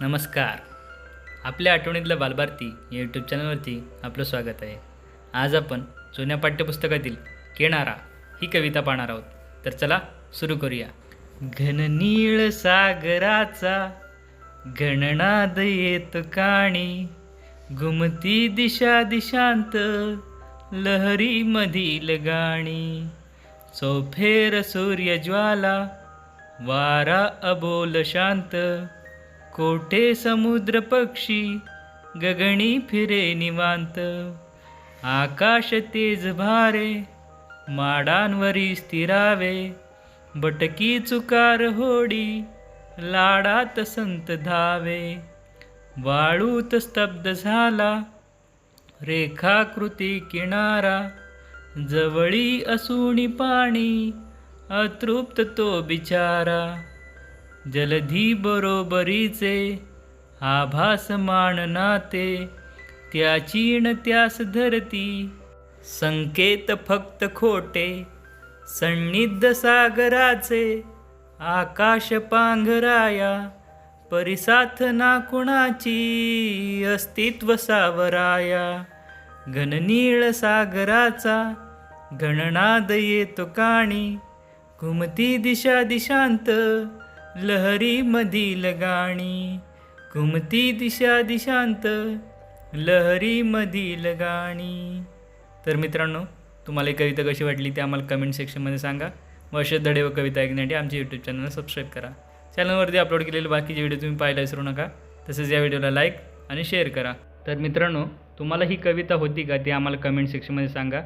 नमस्कार. आपल्या आठवणीतलं बालभारती या यूट्यूब चॅनलवरती आपलं स्वागत आहे. आज आपण जुन्या पाठ्यपुस्तकातील केणारा ही कविता पाहणार आहोत. तर चला सुरू करूया. घननीळ सागराचा गणनाद येत काणी घुमती दिशा दिशांत लहरी मधील गाणी. चौफेर सूर्यज्वाला वारा अबोल शांत कोठे समुद्र पक्षी गगणी फिरे निवांत. आकाश तेज भारे माडांवरी स्थिरावे. बटकी चुकार होडी लाडात संत धावे. वाळूत स्तब्ध झाला रेखाकृती किनारा. जवळी असूनी पाणी अतृप्त तो बिचारा. जलधी बरोबरीचे आभास माननाते त्याचीण त्यास धरती संकेत फक्त खोटे सन्निध सागराचे आकाश पांघराया परिसाथ ना कुणाची अस्तित्व सावराया. घननीळ सागराचा घणनाद येतो काणी घुमती दिशा दिशांत लहरीमधील गाणी. घुमती दिशा दिशांत लहरीमधील गाणी. तर मित्रांनो तुम्हाला ही कविता कशी वाटली ते आम्हाला कमेंट सेक्शनमध्ये सांगा. व असे धडे व कविता ऐकण्यासाठी आमच्या यूट्यूब चॅनलला सबस्क्राईब करा. चॅनलवरती अपलोड केलेले बाकीचे व्हिडिओ तुम्ही पाहायला विसरू नका. तसेच या व्हिडिओला लाईक आणि शेअर करा. तर मित्रांनो तुम्हाला ही कविता होती का ते आम्हाला कमेंट सेक्शनमध्ये सांगा.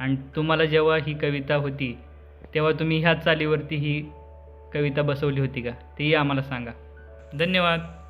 आणि तुम्हाला जेव्हा ही कविता होती तेव्हा तुम्ही ह्या चालीवरती ही कविता बसवली होती का? तेही आम्हाला सांगा. धन्यवाद.